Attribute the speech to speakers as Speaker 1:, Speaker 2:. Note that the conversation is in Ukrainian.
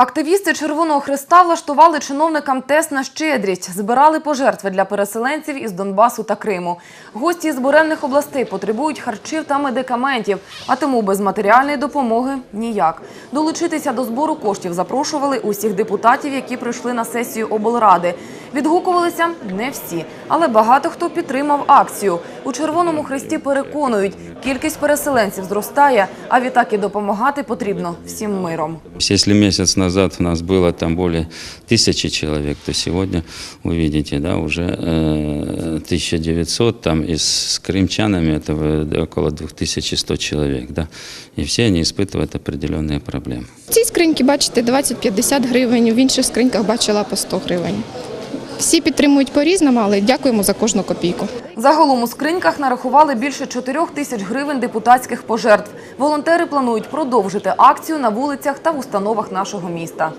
Speaker 1: Активісти Червоного Христа влаштували чиновникам тест на щедрість, збирали пожертви для переселенців із Донбасу та Криму. Гості з буремних областей потребують харчів та медикаментів, а тому без матеріальної допомоги ніяк. Долучитися до збору коштів запрошували усіх депутатів, які прийшли на сесію облради. Відгукувалися не всі, але багато хто підтримав акцію. У Червоному Христі переконують, кількість переселенців зростає, а відтак і допомагати потрібно всім миром.
Speaker 2: Если месяц назад у нас было там более тысячи человек, то сегодня, вы видите, да, уже э, 1900, там и с крымчанами это в- около 2100 человек, да, и все они испытывают определенные проблемы.
Speaker 3: В цій скриньці, бачите, 20-50 гривень, в інших скриньках бачила по 100 гривень. Всі підтримують по-різному, але дякуємо за кожну копійку.
Speaker 1: Загалом у скриньках нарахували більше 4 тисяч гривень депутатських пожертв. Волонтери планують продовжити акцію на вулицях та в установах нашого міста.